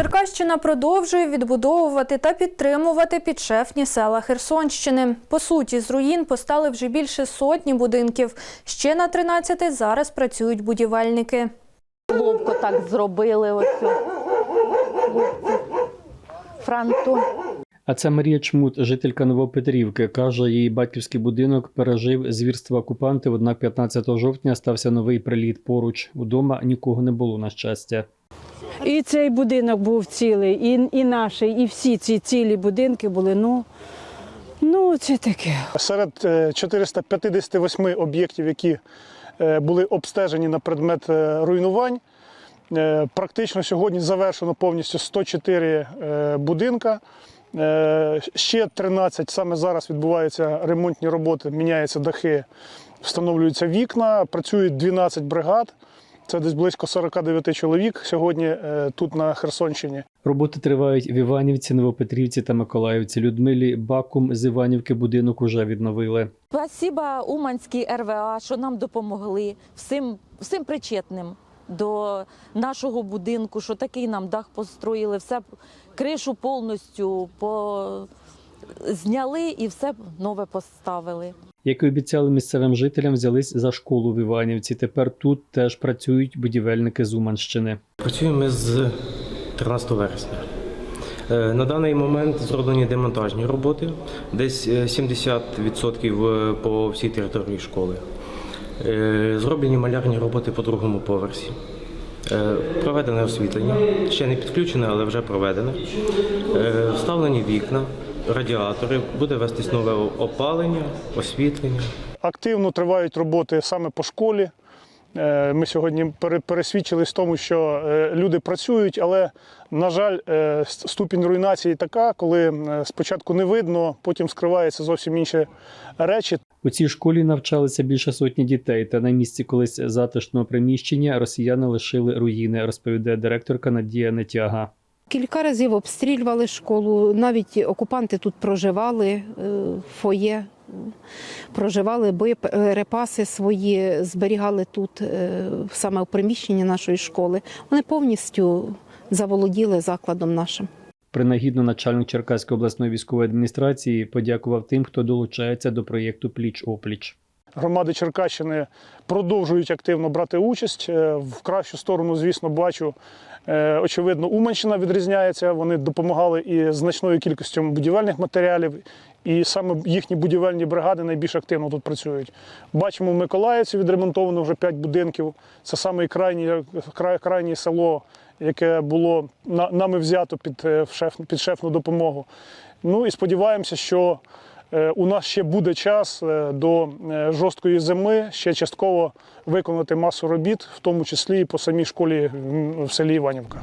Черкащина продовжує відбудовувати та підтримувати підшефні села Херсонщини. По суті, з руїн постали вже більше сотні будинків. Ще на 13 зараз працюють будівельники. Ловко так зробили ось. Фронтон. А це Марія Чмут, жителька Новопетрівки. Каже, її батьківський будинок пережив звірство окупантів, однак 15 жовтня стався новий приліт поруч. Удома нікого не було, на щастя. І цей будинок був цілий, і, і наш, і всі ці цілі будинки були. Ну, ну це таке. Серед е, 458 об'єктів, які е, були обстежені на предмет е, руйнувань, е, практично сьогодні завершено повністю 104 е, будинка. Е, Ще 13 саме зараз відбуваються ремонтні роботи, міняються дахи, встановлюються вікна, працюють 12 бригад. Це десь близько 49 чоловік сьогодні е, тут на Херсонщині. Роботи тривають в Іванівці, Новопетрівці та Миколаївці. Людмилі Бакум з Іванівки будинок уже відновили. Спасіба Уманській РВА, що нам допомогли всім, всім причетним до нашого будинку, що такий нам дах построїли, все кришу повністю по... зняли і все нове поставили. Як і обіцяли місцевим жителям, взялись за школу в Іванівці. Тепер тут теж працюють будівельники з Уманщини. Працюємо ми з 13 вересня. Е, На даний момент зроблені демонтажні роботи, десь е, 70% по всій території школи. Е, Зроблені малярні роботи по другому поверсі. Е, Проведене освітлення, ще не підключене, але вже проведене. Е, Вставлені вікна, радіатори, буде вестись нове опалення, освітлення. Активно тривають роботи саме по школі. Е, Ми сьогодні пере- пересвідчились в тому, що е, люди працюють, але, на жаль, е, ступінь руйнації така, коли спочатку не видно, потім скриваються зовсім інші речі. У цій школі навчалися більше сотні дітей, та на місці колись затишного приміщення росіяни лишили руїни, розповідає директорка Надія Нетяга. Кілька разів обстрілювали школу. Навіть окупанти тут проживали е, фоє, е, проживали боєприпаси свої, зберігали тут е, саме у приміщенні нашої школи. Вони повністю заволоділи закладом нашим. Принагідно начальник Черкаської обласної військової адміністрації подякував тим, хто долучається до проєкту Пліч опліч. Громади Черкащини продовжують активно брати участь. Е, В кращу сторону, звісно, бачу. е, Очевидно, Уманщина відрізняється. Вони допомагали і значною кількістю будівельних матеріалів, і саме їхні будівельні бригади найбільш активно тут працюють. Бачимо, в Миколаївці відремонтовано вже 5 будинків. Це саме крайнє, край, село, яке було нами взято під, е, шеф, під шефну допомогу. Ну і сподіваємося, що У нас ще буде час е, до е, жорсткої зими ще частково виконати масу робіт, в тому числі і по самій школі в селі Іванівка.